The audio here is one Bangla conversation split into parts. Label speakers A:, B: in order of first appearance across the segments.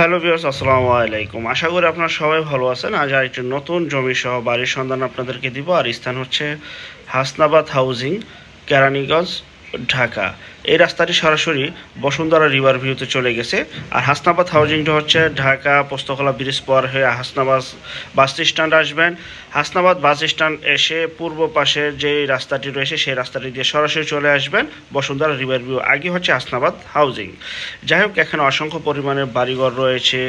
A: হ্যালো বিয়ার্স আসসালামু আলাইকুম। আশা করি আপনারা সবাই ভালো আছেন। আজ আর একটি নতুন জমি সহ বাড়ির সন্ধান আপনাদেরকে দিব। আর স্থান হচ্ছে হাসনাবাদ হাউজিং, কেরানীগঞ্জ ঢাকা। এই রাস্তাটি সরাসরি বসুন্ধরা রিভার ভিউতে চলে গেছে। আর হাসনাবাদ হাউজিংটা হচ্ছে ঢাকা, পোস্তকলা ব্রিজ পার হয়ে হাসনাবাদ বাস স্ট্যান্ড আসবেন। হাসনাবাদ বাস স্ট্যান্ড এসে পূর্ব পাশে যে রাস্তাটি রয়েছে, সেই রাস্তাটি দিয়ে সরাসরি চলে আসবেন। বসুন্ধরা রিভার ভিউ আগে হচ্ছে হাসনাবাদ হাউজিং। যাই হোক, এখানে অসংখ্য পরিমাণের বাড়িঘর রয়েছে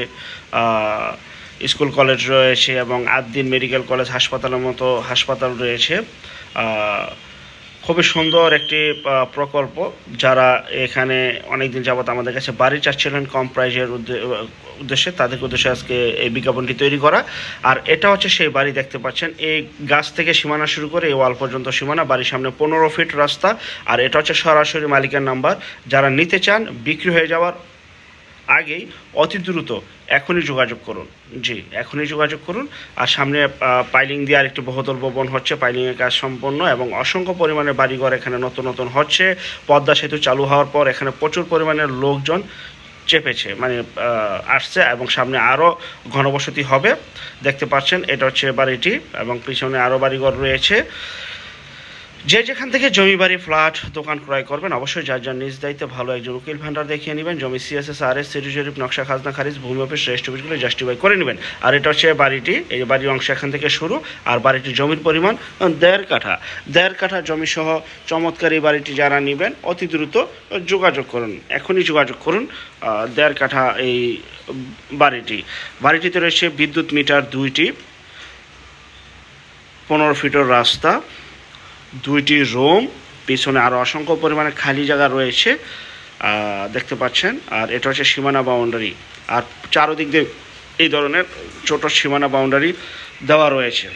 A: স্কুল কলেজ রয়েছে এবং আদ্দিন মেডিকেল কলেজ হাসপাতালের মতো হাসপাতাল রয়েছে। খুবই সুন্দর একটি প্রকল্প যারা এখানে অনেকদিন যাবত আমাদের কাছে বাড়ি চাচ্ছিলেন কম প্রাইজের উদ্দেশ্যে তাদের উদ্দেশ্যে আজকে এই বিজ্ঞাপনটি তৈরি করা। আর এটা হচ্ছে সেই বাড়ি দেখতে পাচ্ছেন। এই গাছ থেকে সীমানা শুরু করে এই ওয়াল পর্যন্ত সীমানা, বাড়ির সামনে পনেরো ফিট রাস্তা। আর এটা হচ্ছে সরাসরি মালিকের নাম্বার। যারা নিতে চান, বিক্রি হয়ে যাওয়ার আগেই অতি দ্রুত এখনই যোগাযোগ করুন। জি, এখনই যোগাযোগ করুন। আর সামনে পাইলিং দিয়ে আরেকটি বহুতল ভবন হচ্ছে, পাইলিংয়ের কাজ সম্পন্ন এবং অসংখ্য পরিমাণে বাড়িঘর এখানে নতুন নতুন হচ্ছে। পদ্মা সেতু চালু হওয়ার পর এখানে প্রচুর পরিমাণে লোকজন চেপেছে মানে আসছে এবং সামনে আরও ঘনবসতি হবে। দেখতে পাচ্ছেন, এটা হচ্ছে বাড়িটি এবং পিছনে আরও বাড়িঘর রয়েছে। যে যেখান থেকে জমি বাড়ি, ফ্ল্যাট, দোকান ক্রয় করবেন, অবশ্যই যার যার নিজ দায়িত্বে ভালো একজন উকিল ভান্ডার দেখিয়ে নেবেন। জমি সিএসএস আর এস সিটি নকশা, খাজনা, খারিজ, ভূমি অফিস রেজিস্ট্রি অফিসগুলো জাস্টিফাই করে নেবেন। আর এটা হচ্ছে বাড়িটি, এই বাড়ির অংশ এখান থেকে শুরু, আর বাড়িটির জমির পরিমাণ দেড় কাঠা। দেড় কাঠা জমি সহ চমৎকার এই বাড়িটি যারা নেবেন, অতি দ্রুত যোগাযোগ করুন। এখনই যোগাযোগ করুন দেড় কাঠা এই বাড়িটি। বাড়িটিতে রয়েছে বিদ্যুৎ মিটার দুইটি, পনেরো ফিটের রাস্তা। দুইটি রুম, পিছনে আরও অসংখ্য পরিমাণে খালি জায়গা রয়েছে দেখতে পাচ্ছেন, আর এটা হচ্ছে সীমানা বাউন্ডারি আর চারোদিক দিয়ে এই ধরনের ছোট সীমানা বাউন্ডারি দেওয়া রয়েছে।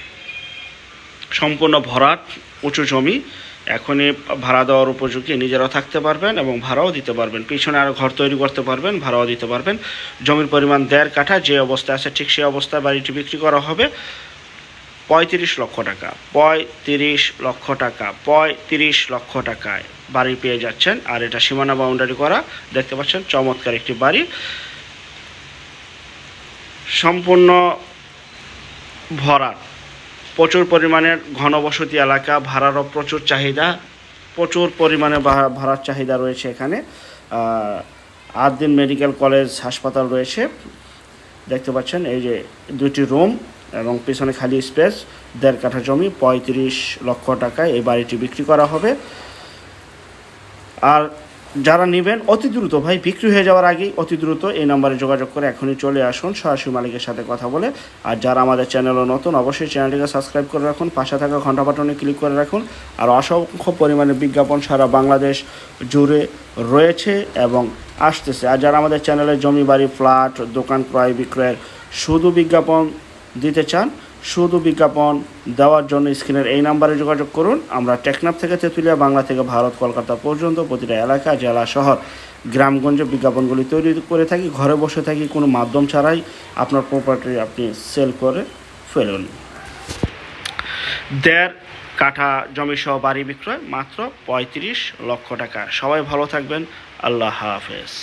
A: সম্পূর্ণ ভরাট, উঁচু জমি, এখনই ভাড়া দেওয়ার উপযোগী, নিজেরাও থাকতে পারবেন এবং ভাড়াও দিতে পারবেন। পিছনে আরও ঘর তৈরি করতে পারবেন, ভাড়াও দিতে পারবেন। জমির পরিমাণ দেড় কাঠা, যে অবস্থায় আছে ঠিক সেই অবস্থায় বাড়িটি বিক্রি করা হবে। পঁয়ত্রিশ লক্ষ টাকা পঁয়ত্রিশ লক্ষ টাকা পঁয়ত্রিশ লক্ষ টাকায় বাড়ি পেয়ে যাচ্ছেন। আর এটা সীমানা বাউন্ডারি করা দেখতে পাচ্ছেন চমৎকার একটি বাড়ি। সম্পূর্ণ ভরাট প্রচুর পরিমাণের ঘনবসতি এলাকা ভাড়ারও প্রচুর চাহিদা প্রচুর পরিমাণে ভাড়ার চাহিদা রয়েছে এখানে। আহ, আদ্দিন মেডিকেল কলেজ হাসপাতাল রয়েছে। দেখতে পাচ্ছেন এই যে দুটি রুম এবং পিছনে খালি স্পেস, দেড় কাঠা জমি, পঁয়ত্রিশ লক্ষ টাকায় এই বাড়িটি বিক্রি করা হবে। আর যারা নেবেন, অতি দ্রুত ভাই, বিক্রি হয়ে যাওয়ার আগেই অতি দ্রুত এই নাম্বারে যোগাযোগ করে এখনই চলে আসুন, সরাসরি মালিকের সাথে কথা বলে। আর যারা আমাদের চ্যানেলও নতুন, অবশ্যই চ্যানেলটিকে সাবস্ক্রাইব করে রাখুন, পাশে থাকা ঘণ্টা বাটনে ক্লিক করে রাখুন। আর অসংখ্য পরিমাণে বিজ্ঞাপন সারা বাংলাদেশ জুড়ে রয়েছে এবং আসতেছে। আর যারা আমাদের চ্যানেলে জমি বাড়ি, ফ্ল্যাট, দোকান ক্রয় বিক্রয়ের শুধু বিজ্ঞাপন দিতে চান, শুধু বিজ্ঞাপন দেওয়ার জন্য স্ক্রিনের এই নাম্বারে যোগাযোগ করুন। আমরা টেকনাফ থেকে তেঁতুলিয়া, বাংলা থেকে ভারত, কলকাতা পর্যন্ত প্রতিটা এলাকা, জেলা, শহর, গ্রামগঞ্জে বিজ্ঞাপনগুলি তৈরি করে থাকি। ঘরে বসে থাকি, কোনো মাধ্যম ছাড়াই আপনার প্রপার্টি আপনি সেল করে ফেলুন। দেড় কাঠা জমি সহ বাড়ি বিক্রয় মাত্র পঁয়ত্রিশ লক্ষ টাকা। সবাই ভালো থাকবেন। আল্লাহ হাফেজ।